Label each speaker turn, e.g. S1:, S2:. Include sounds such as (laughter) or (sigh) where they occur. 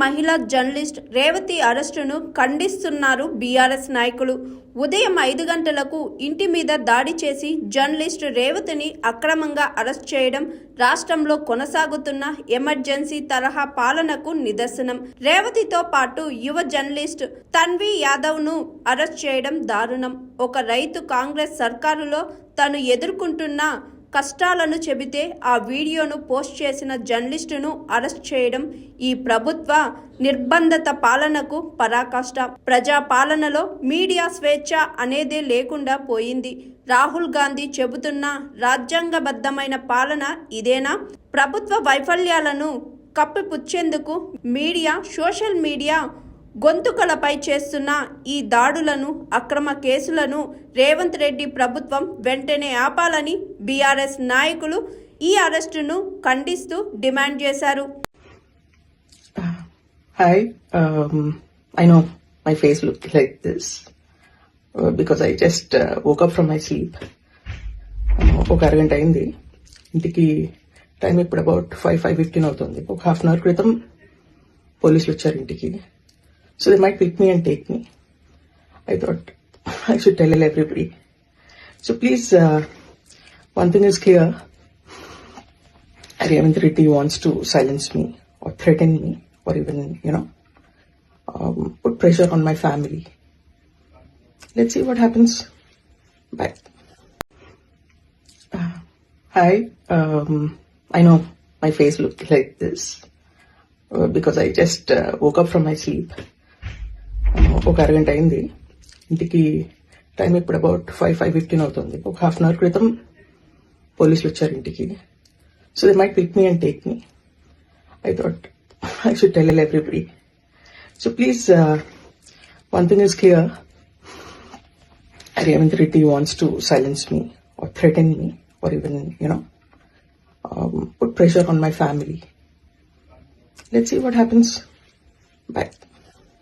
S1: మహిళా జర్నలిస్ట్ రేవతి అరెస్టును ఖండిస్తున్నారు బీఆర్ఎస్ నాయకులు. ఉదయం ఐదు గంటలకు ఇంటి మీద దాడి చేసి జర్నలిస్ట్ రేవతిని అక్రమంగా అరెస్ట్ చేయడం రాష్ట్రంలో కొనసాగుతున్న ఎమర్జెన్సీ తరహా పాలనకు నిదర్శనం. రేవతితో పాటు యువ జర్నలిస్ట్ తన్వి యాదవ్ను అరెస్ట్ చేయడం దారుణం. ఒక రైతు కాంగ్రెస్ సర్కారులో తను ఎదుర్కొంటున్న కష్టాలను చెబితే ఆ వీడియోను పోస్ట్ చేసిన జర్నలిస్టును అరెస్ట్ చేయడం ఈ ప్రభుత్వ నిర్బంధత పాలనకు పరాకాష్ట. ప్రజా పాలనలో మీడియా స్వేచ్ఛ అనేదే లేకుండా పోయింది. రాహుల్ గాంధీ చెబుతున్న రాజ్యాంగబద్ధమైన పాలన ఇదేనా? ప్రభుత్వ వైఫల్యాలను కప్పిపుచ్చేందుకు మీడియా సోషల్ మీడియా గొంతుకలపై చేస్తున్న ఈ దాడులను అక్రమ కేసులను రేవంత్ రెడ్డి ప్రభుత్వం వెంటనే ఆపాలని బీఆర్ఎస్ నాయకులు ఈ అరెస్టును ఖండిస్తూ డిమాండ్ చేశారు.
S2: Hi I know my face look like this because I just I um, from uh, uh, woke uh, ఒక అరగంట అయింది. ఇంటికి టైం ఇప్పుడు అబౌట్ ఫైవ్ ఫైవ్ ఫిఫ్టీన్ అవుతుంది. ఒక హాఫ్ అన్ అవర్ క్రితం పోలీసులు వచ్చారు ఇంటికి. So they might pick me and take me. I thought (laughs) I should tell everybody. So please, uh, one thing is clear. Revanth Reddy wants to silence me or threaten me or even, you know, um, put pressure on my family. Let's see what happens. Bye. Uh, hi. Um, I know my face looked like this uh, because I just uh, woke up from my sleep. Uh, ఒక అరగంట అయింది ఇంటికి time ఇప్పుడు about five five fifteen అవుతుంది ఒక half an hour క్రితం పోలీసులు వచ్చారు ఇంటికి so they might pick me and take me I thought I should tell everybody so please one thing is clear Revanth Reddy wants to silence me or threaten me or even, you know, um, put pressure on my family. Let's see what happens. Bye.